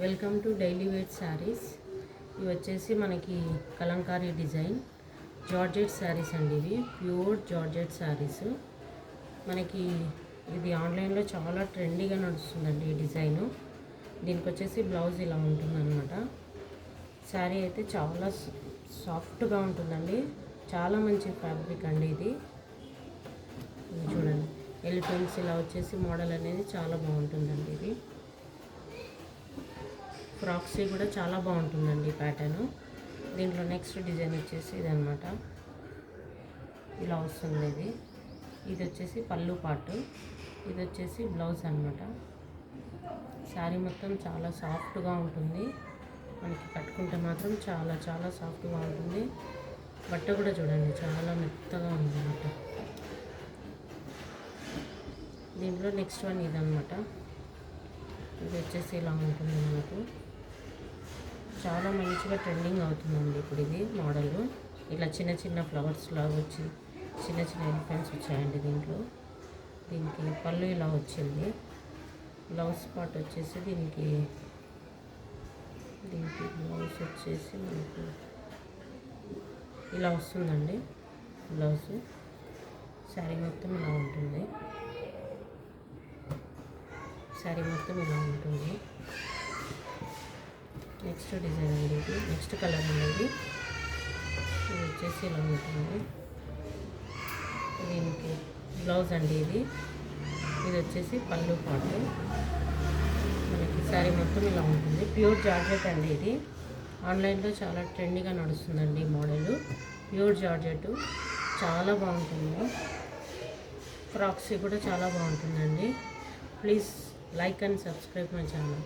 Welcome to daily wear saris ఇవి వచ్చేసి మనకి కలంకారీ డిజైన్ జార్జెట్ శారీస్ అండి ఇవి. ప్యూర్ జార్జెట్ శారీస్ మనకి ఇది ఆన్లైన్లో చాలా ట్రెండీగా నడుస్తుందండి ఈ డిజైను దీనికి వచ్చేసి బ్లౌజ్ ఇలా ఉంటుందన్నమాట. శారీ అయితే చాలా సాఫ్ట్గా ఉంటుందండి. చాలా మంచి ఫ్యాబ్రిక్ అండి ఇది. ఇది చూడండి. ఎలిఫెంట్స్ ఇలా వచ్చేసి మోడల్ అనేది చాలా బాగుంటుందండి ఇది. ఫ్రాక్సీ కూడా చాలా బాగుంటుందండి ప్యాటర్ను. దీంట్లో నెక్స్ట్ డిజైన్ వచ్చేసి ఇదనమాట ఇలా వస్తుంది ఇది. ఇది వచ్చేసి పళ్ళు పాటు. ఇది వచ్చేసి బ్లౌజ్ అనమాట శారీ మొత్తం చాలా సాఫ్ట్గా ఉంటుంది. మనకి కట్టుకుంటే మాత్రం చాలా చాలా సాఫ్ట్గా ఉంటుంది. బట్ట కూడా చూడండి చాలా మెత్తగా ఉందన్నమాట. దీంట్లో నెక్స్ట్ వన్ ఇదనమాట ఇది వచ్చేసి ఇలా ఉంటుంది మనకు చాలా మంచిగా ట్రెండింగ్ అవుతుందండి ఇప్పుడు ఇది మోడల్. ఇలా చిన్న చిన్న ఫ్లవర్స్ లాగా వచ్చి చిన్న చిన్న ఎలిఫెంట్స్ వచ్చాయండి దీంట్లో. దీనికి పళ్ళు ఇలా వచ్చింది. బ్లౌజ్ పార్ట్ వచ్చేసి దీనికి దీనికి బ్లౌజ్ వచ్చేసి మనకు ఇలా వస్తుందండి బ్లౌజ్. శారీ మొత్తం ఇలా ఉంటుంది. శారీ మొత్తం ఇలా ఉంటుంది. నెక్స్ట్ డిజైన్ అండి ఇది నెక్స్ట్ కలర్ అనేది ఇది వచ్చేసి ఇలా ఉంటుంది. దీనికి బ్లౌజ్ అండి ఇది. ఇది వచ్చేసి పళ్ళు పాటు. మనకి శారీ మొత్తం ఇలా ఉంటుంది. ప్యూర్ జార్జెట్ అండి ఇది. ఆన్లైన్లో చాలా ట్రెండీగా నడుస్తుందండి ఈ మోడల్. Pure georgette. చాలా బాగుంటుంది. ఫ్రాక్సీ కూడా చాలా బాగుంటుందండి. Please like and subscribe my channel